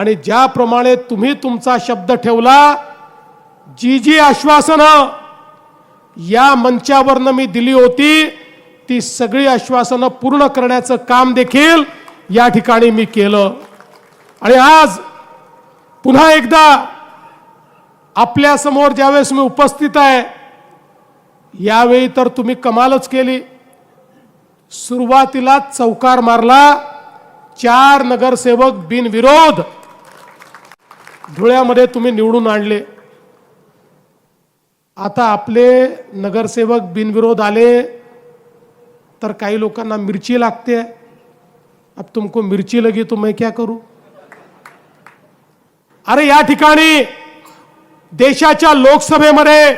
आणि ज्याप्रमाणे तुम्ही तुमचा शब्द ठेवला जी जी आश्वासनं या मंचावरनं मी दिली होती ती सगळी आश्वासनं पूर्ण करण्याचं काम देखील या ठिकाणी मी केलं. आणि आज पुन्हा एकदा आपल्यासमोर ज्यावेळेस मी उपस्थित आहे यावेळी तर तुम्ही कमालच केली. सुरुवातीला चौकार मारला चार नगरसेवक बिनविरोध धुळ्यामध्ये तुम्ही निवडून आणले. आता आपले नगरसेवक बिनविरोध आले तर काही लोकांना मिरची लागते. अब तुमको मिरची लगी तो मैं क्या करू? अरे या ठिकाणी देशाच्या लोकसभेमध्ये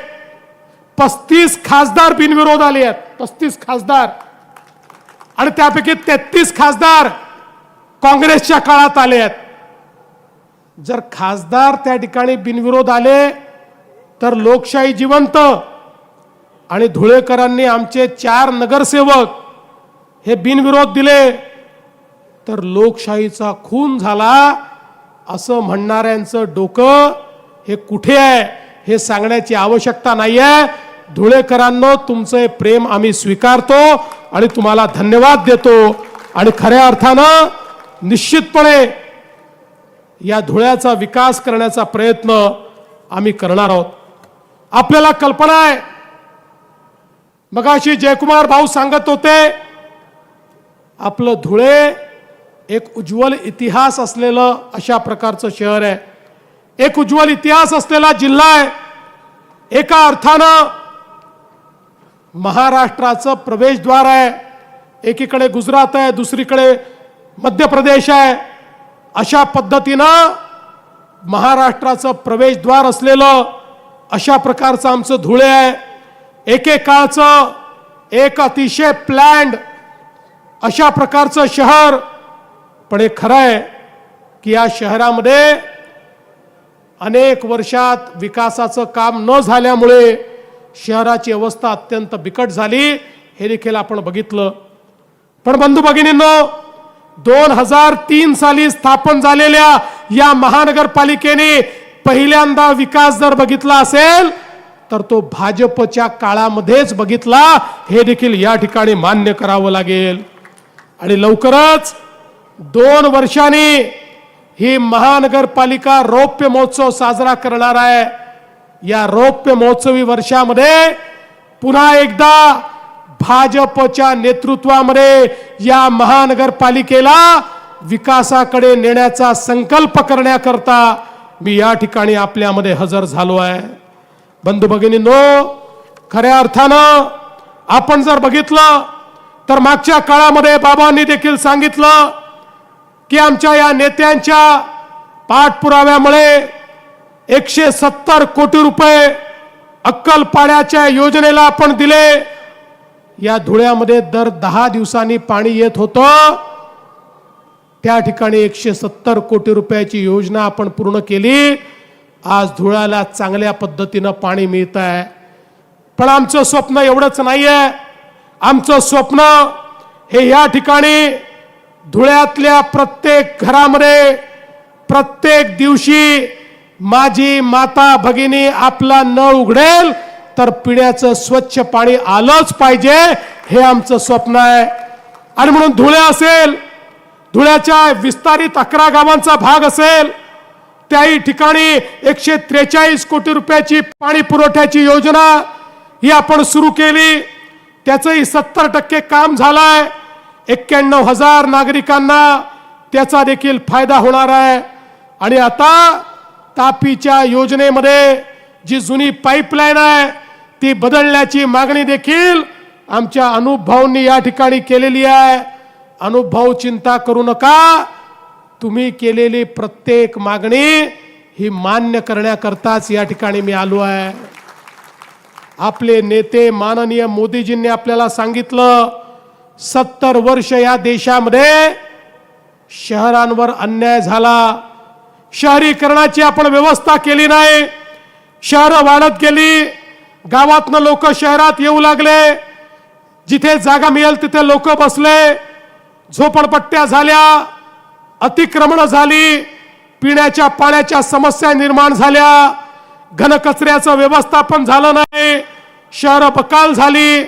पस्तीस खासदार बिनविरोध आले आहेत. पस्तीस खासदार. आणि त्यापैकी तेहतीस खासदार काँग्रेसच्या काळात आले आहेत. जर खासदार त्या ठिकाणी बिनविरोध आले तर लोकशाही जिवंत. आणि धुळेकरांनी आमचे चार नगरसेवक हे बिनविरोध दिले तर लोकशाहीचा खून झाला असं म्हणणाऱ्यांचं डोकं हे कुठे आहे हे सांगण्याची आवश्यकता नाही आहे धुळेकरांनो तुमचं हे प्रेम आम्ही स्वीकारतो आणि तुम्हाला धन्यवाद देतो. आणि खऱ्या अर्थानं निश्चितपणे या धुळ्याचा विकास करण्याचा प्रयत्न आम्ही करणार आहोत. आपल्याला कल्पना आहे. मगाशी जयकुमार भाऊ सांगत होते आपलं धुळे एक उज्ज्वल इतिहास असलेलं अशा प्रकारचं शहर आहे. एक उज्ज्वल इतिहास असलेला जिल्हा आहे. एका अर्थानं महाराष्ट्राचं प्रवेशद्वार आहे. एकीकडे गुजरात आहे दुसरीकडे मध्य प्रदेश आहे. अशा पद्धतीनं महाराष्ट्राचं प्रवेशद्वार असलेलं अशा प्रकारचं आमचं धुळे आहे. एकेकाळचं एक अतिशय प्लॅन्ड अशा प्रकारचं शहर. पण हे खरं आहे की या शहरामध्ये अनेक वर्षात विकासाचं काम न झाल्यामुळे शहराची अवस्था अत्यंत बिकट झाली. हे देखील आपण बघितलं. पण बंधू भगिनींनो दोन हजार तीन साली स्थापन झालेल्या या महानगरपालिकेने पहिल्यांदा विकास जर बघितला असेल तर तो भाजपच्या काळामध्येच बघितला. हे देखील या ठिकाणी मान्य करावं लागेल. आणि लवकरच दोन वर्षांनी ही महानगरपालिका रौप्य महोत्सव साजरा करणार आहे. या रौप्य महोत्सवी वर्षामध्ये पुन्हा एकदा भाजपच्या नेतृत्वामध्ये या महानगरपालिकेला विकासाकडे नेण्याचा संकल्प करण्याकरता मी या ठिकाणी आपल्यामध्ये हजर झालो आहे. बंधू भगिनींनो खऱ्या अर्थानं आपण जर बघितलं तर मागच्या काळामध्ये बाबांनी देखील सांगितलं की आमच्या या नेत्यांच्या पाठपुराव्यामुळे एकशे सत्तर कोटी रुपये अक्कलपाड्याच्या योजनेला आपण दिले. या धुळ्यामध्ये दर दहा दिवसांनी पाणी येत होतं. त्या ठिकाणी एकशे सत्तर कोटी रुपयाची योजना आपण पूर्ण केली. आज धुळ्याला चांगल्या पद्धतीनं पाणी मिळत आहे पण आमचं स्वप्न एवढंच नाही आहे आमचं स्वप्न हे या ठिकाणी धुळ्यातल्या प्रत्येक घरामध्ये प्रत्येक दिवशी माझी माता भगिनी आपला नळ उघडेल. तर पिण्याचं स्वच्छ पाणी आलंच पाहिजे हे आमचं स्वप्न आहे. आणि म्हणून धुळे असेल धुळ्याच्या विस्तारित अकरा गावांचा भाग असेल त्याही ठिकाणी एकशे त्रेचाळीस कोटी रुपयाची पाणी पुरवठ्याची योजना ही आपण सुरू केली. त्याचंही सत्तर टक्के काम झालंय. एक्क्याण्णव हजार नागरिकांना त्याचा देखील फायदा होणार आहे. आणि आता तापीच्या योजनेमध्ये जी जुनी पाईपलाईन आहे ती बदलण्याची मागणी देखील आमच्या अनुभवांनी या ठिकाणी केलेली आहे. अनुभव चिंता करू नका. तुम्ही केलेली प्रत्येक मागणी ही मान्य करण्याकरताच या ठिकाणी मी आलो आहे. आपले नेते माननीय मोदीजींनी आपल्याला सांगितलं सत्तर वर्ष या देशामध्ये शहरांवर अन्याय झाला. शहरीकरणाची आपण व्यवस्था केली नाही. शहरं वाढत गेली गावातनं लोक शहरात येऊ लागले जिथे जागा मिळेल तिथे लोक बसले झोपडपट्ट्या झाल्या अतिक्रमण झाली पिण्याच्या पाण्याच्या समस्या निर्माण झाल्या घनकचऱ्याचं व्यवस्थापन झालं नाही शहरं बकाल झाली.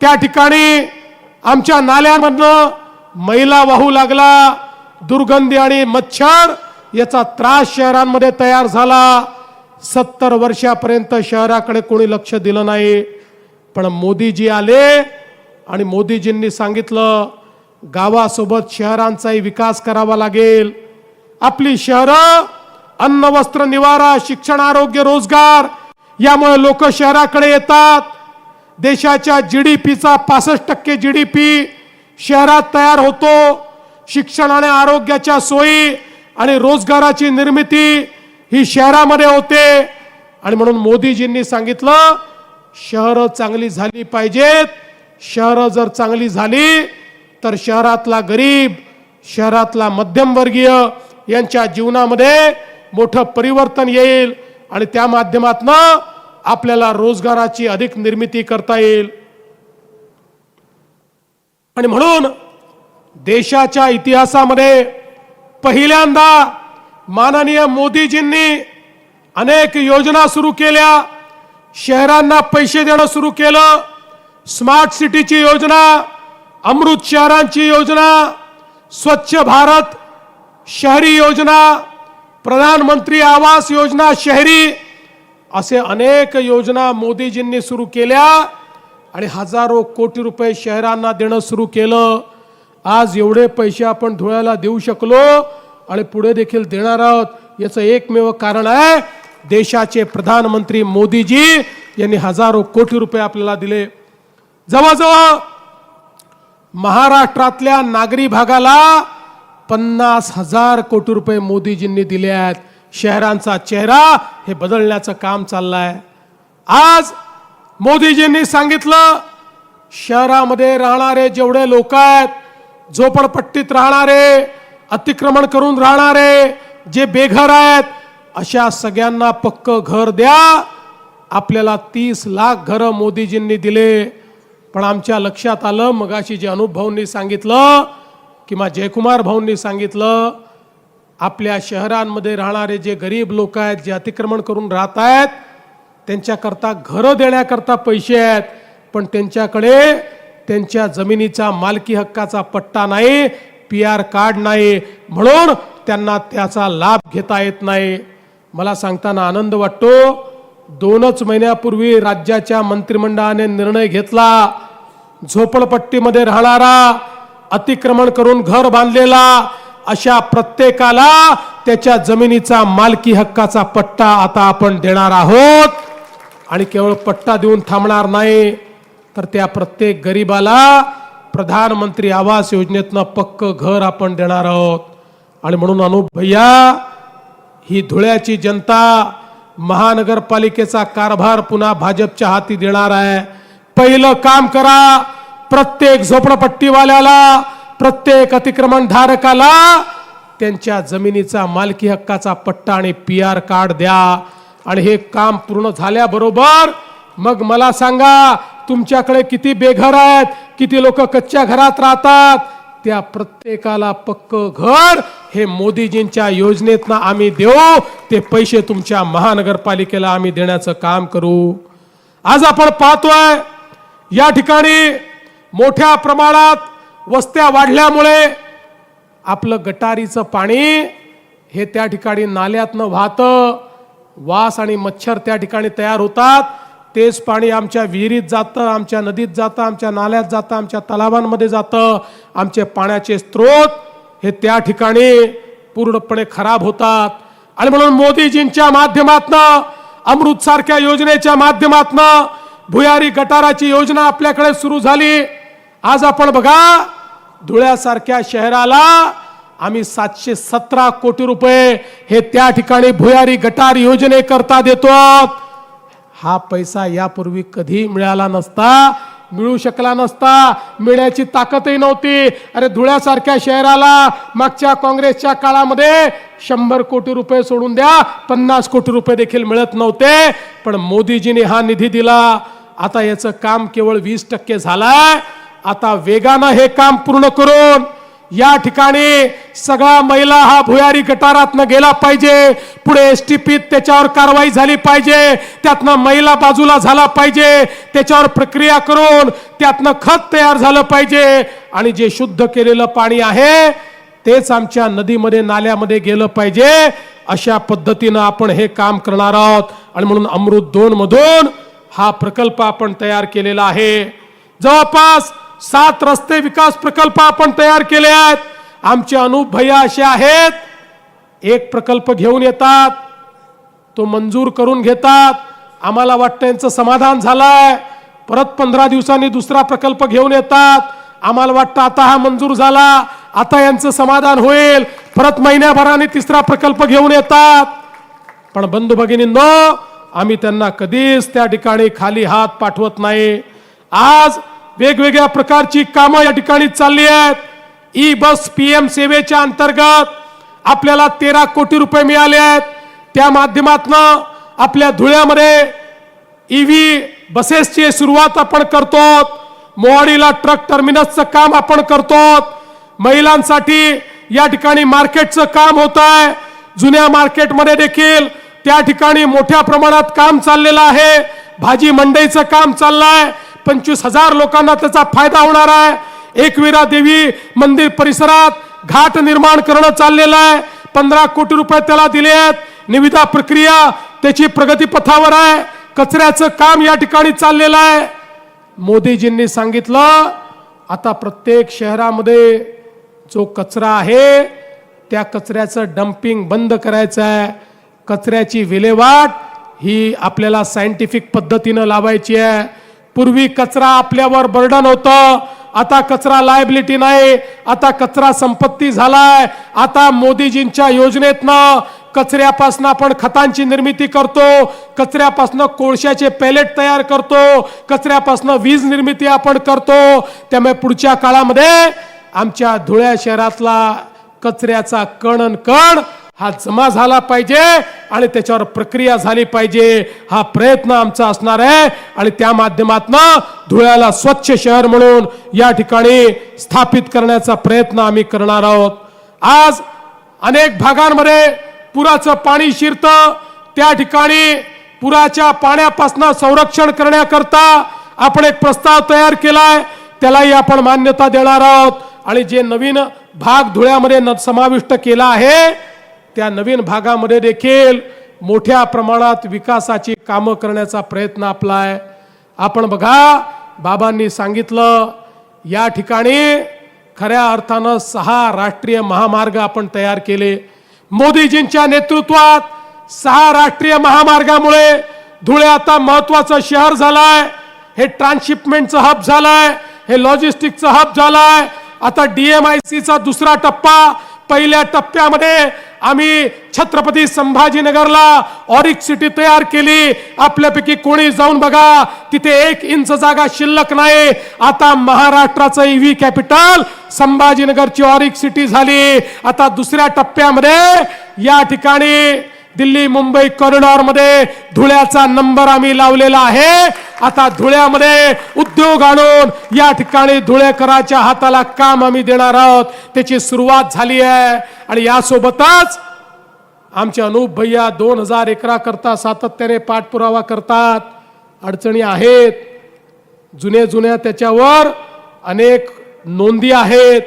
त्या ठिकाणी आमच्या नाल्यांमधनं मैला वाहू लागला दुर्गंधी आणि मच्छर याचा त्रास शहरांमध्ये तयार झाला. सत्तर वर्षापर्यंत शहराकडे कोणी लक्ष दिलं नाही. पण मोदीजी आले आणि मोदीजींनी सांगितलं गावासोबत शहरांचाही विकास करावा लागेल. आपली शहरं अन्न वस्त्र निवारा शिक्षण आरोग्य रोजगार यामुळे लोक शहराकडे येतात. देशाच्या जी डी पीचा पासष्ट टक्के जी डी पी शहरात तयार होतो. शिक्षण आणि आरोग्याच्या सोयी आणि रोजगाराची निर्मिती ही शहरामध्ये होते. आणि म्हणून मोदीजींनी सांगितलं शहरं चांगली झाली पाहिजेत. शहरं जर चांगली झाली तर शहरातला गरीब शहरातला मध्यमवर्गीय यांच्या जीवनामध्ये मोठं परिवर्तन येईल आणि त्या माध्यमातनं आपल्याला रोजगाराची अधिक निर्मिती करता येईल. आणि म्हणून देशाच्या इतिहासामध्ये पहिल्यांदा माननीय मोदीजींनी अनेक योजना सुरू केल्या. शहरांना पैसे देणं सुरू केलं. स्मार्ट सिटीची योजना अमृत शहरांची योजना स्वच्छ भारत शहरी योजना प्रधानमंत्री आवास योजना शहरी असे अनेक योजना मोदीजींनी सुरू केल्या आणि हजारो कोटी रुपये शहरांना देणं सुरू केलं. आज एवढे पैसे आपण धुळ्याला देऊ शकलो. आणि पुढे देखील देणार आहोत. याचं एकमेव कारण आहे देशाचे प्रधानमंत्री मोदीजी यांनी हजारो कोटी रुपये आपल्याला दिले. जवळजवळ महाराष्ट्रातल्या नागरी भागाला पन्नास हजार कोटी रुपये मोदीजींनी दिले आहेत. शहरांचा चेहरा हे बदलण्याचं काम चाललंय. आज मोदीजींनी सांगितलं शहरामध्ये राहणारे जेवढे लोक आहेत झोपडपट्टीत राहणारे अतिक्रमण करून राहणारे जे बेघर आहेत अशा सगळ्यांना पक्क घर द्या. आपल्याला तीस लाख घरं मोदीजींनी दिले. पण आमच्या लक्षात आलं मगाशी जे अनुभव भाऊंनी सांगितलं किंवा जयकुमार भाऊंनी सांगितलं आपल्या शहरांमध्ये राहणारे जे गरीब लोक आहेत जे अतिक्रमण करून राहत आहेत त्यांच्याकरता घरं देण्याकरता पैसे आहेत पण त्यांच्याकडे त्यांच्या जमिनीचा मालकी हक्काचा पट्टा नाही. पी आर कार्ड नाही म्हणून त्यांना त्याचा लाभ घेता येत नाही मला सांगताना आनंद वाटतो. दोनच महिन्यापूर्वी राज्याच्या मंत्रिमंडळाने निर्णय घेतला. झोपडपट्टीमध्ये राहणारा अतिक्रमण करून घर बांधलेला अशा प्रत्येकाला त्याच्या जमिनीचा मालकी हक्काचा पट्टा आता आपण देणार आहोत. आणि केवळ पट्टा देऊन थांबणार नाही तर त्या प्रत्येक गरीबाला प्रधानमंत्री आवास योजनेतनं पक्क घर आपण देणार आहोत. आणि म्हणून अनुप भैया ही धुळ्याची जनता महानगरपालिकेचा कारभार पुन्हा भाजपच्या हाती देणार आहे. पहिलं काम करा. प्रत्येक झोपडपट्टीवाल्याला प्रत्येक अतिक्रमण धारकाला त्यांच्या जमिनीचा मालकी हक्काचा पट्टा आणि पी आर कार्ड द्या. आणि हे काम पूर्ण झाल्याबरोबर मग मला सांगा तुमच्याकडे किती बेघर आहेत किती लोक कच्च्या घरात राहतात त्या प्रत्येकाला पक्क घर हे मोदीजींच्या योजनेतनं आम्ही देऊ ते पैसे तुमच्या महानगरपालिकेला आम्ही देण्याचं काम करू. आज आपण पाहतोय या ठिकाणी मोठ्या प्रमाणात वस्त्या वाढल्यामुळे आपलं गटारीचं पाणी हे त्या ठिकाणी नाल्यातनं वाहतं वास आणि मच्छर त्या ठिकाणी तयार होतात. तेच पाणी आमच्या विहिरीत जातं आमच्या नदीत जातं आमच्या नाल्यात जातं आमच्या तलावांमध्ये जातं. आमचे पाण्याचे स्रोत हे त्या ठिकाणी पूर्णपणे खराब होतात. आणि म्हणून मोदीजींच्या माध्यमातनं अमृत सारख्या योजनेच्या माध्यमातनं भुयारी गटाराची योजना आपल्याकडे सुरू झाली. आज आपण बघा धुळ्यासारख्या शहराला आम्ही सातशे सतरा कोटी रुपये हे त्या ठिकाणी भुयारी गटार योजनेकरता देतो हा पैसा यापूर्वी कधी मिळाला नसता मिळू शकला नसता मिळण्याची ताकदही नव्हती. अरे धुळ्यासारख्या शहराला मागच्या काँग्रेसच्या काळामध्ये शंभर कोटी रुपये सोडून द्या पन्नास कोटी रुपये देखील मिळत नव्हते. पण मोदीजीने हा निधी दिला. आता याचं काम केवळ वीस टक्के झालंय. आता वेगानं हे काम पूर्ण करून या ठिकाणी सगळा महिला हा भुयारी गटारातनं गेला पाहिजे. पुढे एस टी पीत त्याच्यावर कारवाई झाली पाहिजे. त्यातनं महिला बाजूला झाला पाहिजे. त्याच्यावर प्रक्रिया करून त्यातनं खत तयार झालं पाहिजे. आणि जे शुद्ध केलेलं पाणी आहे तेच आमच्या नदीमध्ये नाल्यामध्ये गेलं पाहिजे. अशा पद्धतीनं आपण हे काम करणार आहोत. आणि म्हणून अमृत दोन मधून हा प्रकल्प आपण तयार केलेला आहे. जवळपास सात रस्ते विकास प्रकल्प आपण तयार केले आहेत. आमचे अनुप भैया असे आहेत. एक प्रकल्प घेऊन येतात. तो मंजूर करून घेतात. आम्हाला वाटतं यांचं समाधान झालंय. परत पंधरा दिवसांनी दुसरा प्रकल्प घेऊन येतात. आम्हाला वाटतं आता हा मंजूर झाला. आता यांचं समाधान होईल. परत महिन्याभराने तिसरा प्रकल्प घेऊन येतात. पण बंधू भगिनींनो आम्ही त्यांना कधीच त्या ठिकाणी खाली हात पाठवत नाही. आज वेगवेगळ्या प्रकारची कामं या ठिकाणी चालली आहेत. ई बस पी एम सेवेच्या अंतर्गत आपल्याला तेरा कोटी रुपये मिळाले आहेत. त्या माध्यमातनं आपल्या धुळ्यामध्ये ई व्ही बसेसची सुरुवात आपण करतो मोहाडीला ट्रक टर्मिनसचं काम आपण करतो महिलांसाठी या ठिकाणी मार्केटचं काम होत आहे. जुन्या मार्केटमध्ये देखील त्या ठिकाणी मोठ्या प्रमाणात काम चाललेलं आहे. भाजी मंडईचं काम चाललंय. पंचवीस हजार लोकांना त्याचा फायदा होणार आहे. एकवीरा देवी मंदिर परिसरात घाट निर्माण करणं चाललेलं आहे. पंधरा कोटी रुपये त्याला दिले आहेत. निविदा प्रक्रिया त्याची प्रगतीपथावर आहे. कचऱ्याचं काम या ठिकाणी चाललेलं आहे. मोदीजींनी सांगितलं आता प्रत्येक शहरामध्ये जो कचरा आहे त्या कचऱ्याचं डम्पिंग बंद करायचं आहे. कचऱ्याची विल्हेवाट ही आपल्याला सायंटिफिक पद्धतीनं लावायची आहे. पूर्वी कचरा आपल्यावर बर्डन होतं. आता कचरा लायबिलिटी नाही. आता कचरा संपत्ती झालाय. आता मोदीजींच्या योजनेतनं कचऱ्यापासून आपण खतांची निर्मिती करतो. कचऱ्यापासून कोळशाचे पॅलेट तयार करतो. कचऱ्यापासून वीज निर्मिती आपण करतो. त्यामुळे पुढच्या काळामध्ये आमच्या धुळ्या शहरातला कचऱ्याचा कण कण हा जमा झाला पाहिजे आणि त्याच्यावर प्रक्रिया झाली पाहिजे. हा प्रयत्न आमचा असणार आहे आणि त्या माध्यमातनं धुळ्याला स्वच्छ शहर म्हणून या ठिकाणी स्थापित करण्याचा प्रयत्न आम्ही करणार आहोत. आज अनेक भागांमध्ये पुराचं पाणी शिरतं. त्या ठिकाणी पुराच्या पाण्यापासून संरक्षण करण्याकरता आपण एक प्रस्ताव तयार केलाय. त्यालाही आपण मान्यता देणार आहोत. आणि जे नवीन भाग धुळ्यामध्ये न समाविष्ट केला आहे त्या नवीन भागामध्ये देखील मोठ्या प्रमाणात विकासाची कामं करण्याचा प्रयत्न आपला आहे. आपण बघा बाबांनी सांगितलं या ठिकाणी खऱ्या अर्थानं सहा राष्ट्रीय महामार्ग आपण तयार केले. मोदीजींच्या नेतृत्वात सहा राष्ट्रीय महामार्गामुळे धुळे आता महत्वाचं शहर झालाय. हे ट्रान्सशिपमेंटचं हब झालाय हे लॉजिस्टिकचं हब झालाय. आता डीएमआयसीचा दुसरा टप्पा पहिल्या टप्प्यामध्ये आम्ही छत्रपती संभाजीनगरला ऑरिक सिटी तयार केली. आपल्यापैकी कोणी जाऊन बघा तिथे एक इंच जागा शिल्लक नाही. आता महाराष्ट्राचं ईव्ही कॅपिटल संभाजीनगरची ऑरिक सिटी झाली. आता दुसऱ्या टप्प्यामध्ये या ठिकाणी दिल्ली मुंबई कॉरिडॉरमध्ये धुळ्याचा नंबर आम्ही लावलेला आहे. आता धुळ्यामध्ये उद्योग आणून या ठिकाणी धुळेकराच्या हाताला काम आम्ही देणार आहोत. त्याची सुरुवात झाली आहे. आणि यासोबतच आमचे अनुप भैया दोन हजार एकरा करता सातत्याने पाठपुरावा करतात. अडचणी आहेत. जुने जुन्या त्याच्यावर अनेक नोंदी आहेत.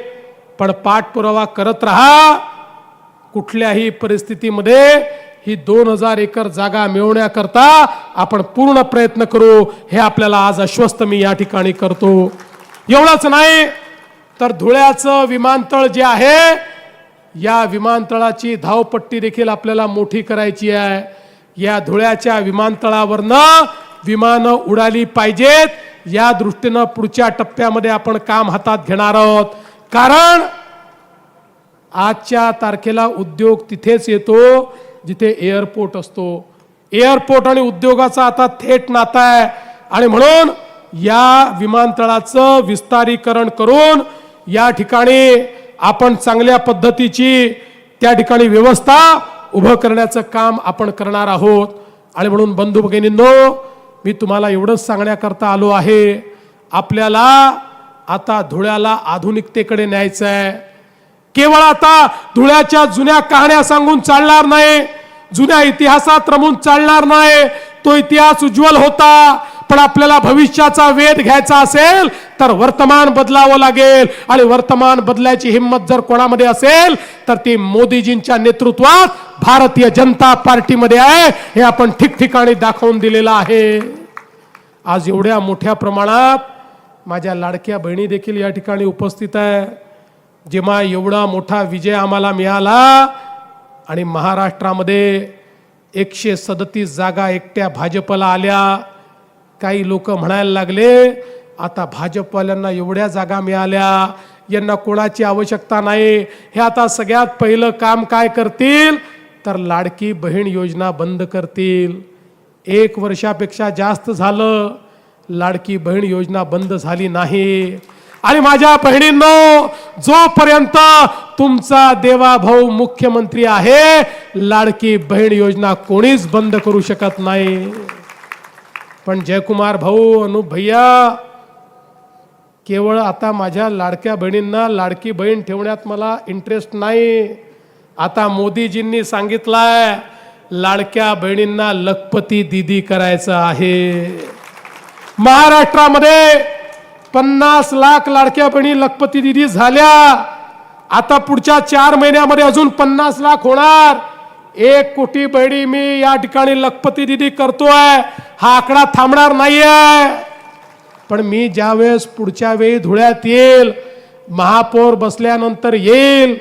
पण पाठपुरावा करत राहा. कुठल्याही परिस्थितीमध्ये ही दोन हजार एकर जागा मिळवण्याकरता आपण पूर्ण प्रयत्न करू. हे आपल्याला आज आश्वस्त मी या ठिकाणी करतो. एवढंच नाही तर धुळ्याचं विमानतळ जे आहे या विमानतळाची धावपट्टी देखील आपल्याला मोठी करायची आहे. या धुळ्याच्या विमानतळावरनं विमानं उडाली पाहिजेत. या दृष्टीनं पुढच्या टप्प्यामध्ये आपण काम हातात घेणार आहोत. कारण आजच्या तारखेला उद्योग तिथेच येतो. जिथे एअरपोर्ट असतो. एअरपोर्ट आणि उद्योगाचा आता थेट नाता आहे. आणि म्हणून या विमानतळाचं विस्तारीकरण करून या ठिकाणी आपण चांगल्या पद्धतीची त्या ठिकाणी व्यवस्था उभं करण्याचं काम आपण करणार आहोत. आणि म्हणून बंधू भगिनींनो मी तुम्हाला एवढंच सांगण्याकरता आलो आहे. आपल्याला आता धुळ्याला आधुनिकतेकडे न्यायचं आहे केवळ आता धुळ्याच्या जुन्या कहाण्या सांगून चालणार नाही जुन्या इतिहासात रमून चालणार नाही तो इतिहास उज्ज्वल होता पण आपल्याला भविष्याचा वेध घ्यायचा असेल तर वर्तमान बदलावं लागेल. आणि वर्तमान बदलायची हिंमत जर कोणामध्ये असेल तर ती मोदीजींच्या नेतृत्वात भारतीय जनता पार्टीमध्ये आहे हे आपण ठिकठिकाणी दाखवून दिलेलं आहे. आज एवढ्या मोठ्या प्रमाणात माझ्या लाडक्या बहिणी देखील या ठिकाणी उपस्थित आहे. जेव्हा एवढा मोठा विजय आम्हाला मिळाला आणि महाराष्ट्रामध्ये एकशे सदतीस जागा एकट्या भाजपला आल्या काही लोक म्हणायला लागले आता भाजपवाल्यांना एवढ्या जागा मिळाल्या यांना कोणाची आवश्यकता नाही हे आता सगळ्यात पहिलं काम काय करतील? तर लाडकी बहीण योजना बंद करतील. एक वर्षापेक्षा जास्त झालं लाडकी बहीण योजना बंद झाली नाही. आणि माझ्या बहिणींनो जोपर्यंत तुमचा देवा भाऊ मुख्यमंत्री आहे लाडकी बहीण योजना कोणीच बंद करू शकत नाही. पण जयकुमार भाऊ अनुप भैया केवळ आता माझ्या लाडक्या बहिणींना लाडकी बहीण ठेवण्यात मला इंटरेस्ट नाही. आता मोदीजींनी सांगितलंय लाडक्या बहिणींना लखपती दिदी करायचं आहे. महाराष्ट्रामध्ये पन्नास लाख लाडक्या बहिणी लखपती दिदी झाल्या. आता पुढच्या चार महिन्यामध्ये अजून पन्नास लाख होणार. एक कोटी बहिणी मी या ठिकाणी लखपती दिदी करतोय. हा आकडा थांबणार नाहीये. पण मी ज्यावेळेस पुढच्या वेळी धुळ्यात येईल महापौर बसल्यानंतर येईल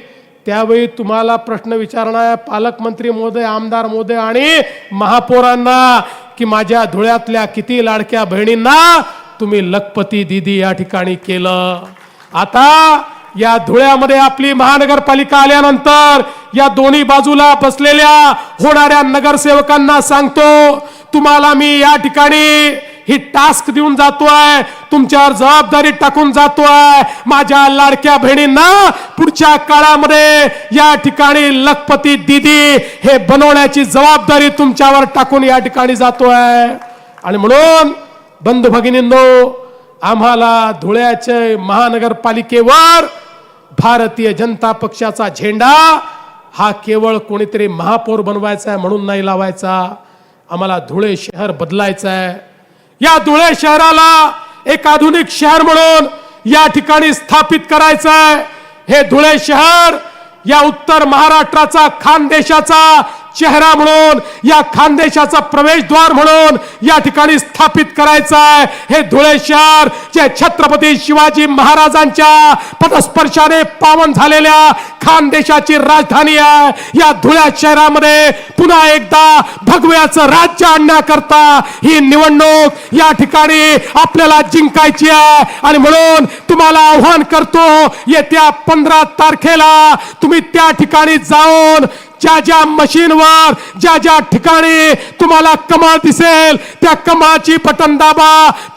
त्यावेळी तुम्हाला प्रश्न विचारणार आहे पालकमंत्री मोदय आमदार मोदय आणि महापौरांना की माझ्या धुळ्यातल्या किती लाडक्या बहिणींना तुम्ही लखपती दिदी या ठिकाणी केलं. आता या धुळ्यामध्ये आपली महानगरपालिका आल्यानंतर या दोन्ही बाजूला बसलेल्या होणाऱ्या नगरसेवकांना सांगतो तुम्हाला मी या ठिकाणी ही टास्क देऊन जातोय तुमच्यावर जबाबदारी टाकून जातोय. माझ्या लाडक्या बहिणींना पुढच्या काळामध्ये या ठिकाणी लखपती दिदी हे बनवण्याची जबाबदारी तुमच्यावर टाकून या ठिकाणी जातोय. आणि म्हणून बंधू भगिनींनो आम्हाला धुळ्याचे महानगरपालिकेवर भारतीय जनता पक्षाचा झेंडा हा केवळ कोणीतरी महापौर बनवायचा आहे म्हणून नाही लावायचा. आम्हाला धुळे शहर बदलायचं आहे. या धुळे शहराला एक आधुनिक शहर म्हणून या ठिकाणी स्थापित करायचं आहे. हे धुळे शहर या उत्तर महाराष्ट्राचा खानदेशाचा चेहरा म्हणून या खानदेशाचा प्रवेशद्वार म्हणून या ठिकाणी स्थापित करायचं आहे. हे धुळे शहर जे छत्रपती शिवाजी महाराजांच्या पदस्पर्शाने पावन झालेल्या खानदेशाची राजधानी आहे. या धुळ्या शहरामध्ये पुन्हा एकदा भगव्याचं राज्य आणण्याकरता ही निवडणूक या ठिकाणी आपल्याला जिंकायची आहे. आणि म्हणून तुम्हाला आव्हान करतो येत्या पंधरा तारखेला तुम्ही त्या ठिकाणी जाऊन ज्या ज्या मशीनवर ज्या ज्या ठिकाणी तुम्हाला कमळ दिसेल त्या कमळाची बटन दाबा.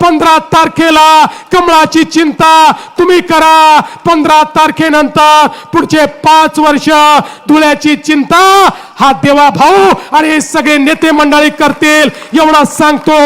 पंधरा तारखेला कमळाची चिंता तुम्ही करा. पंधरा तारखेनंतर पुढचे पाच वर्ष धुळ्याची चिंता हा देवा भाऊ आणि सगळे नेते मंडळी करतील. एवढा सांगतो.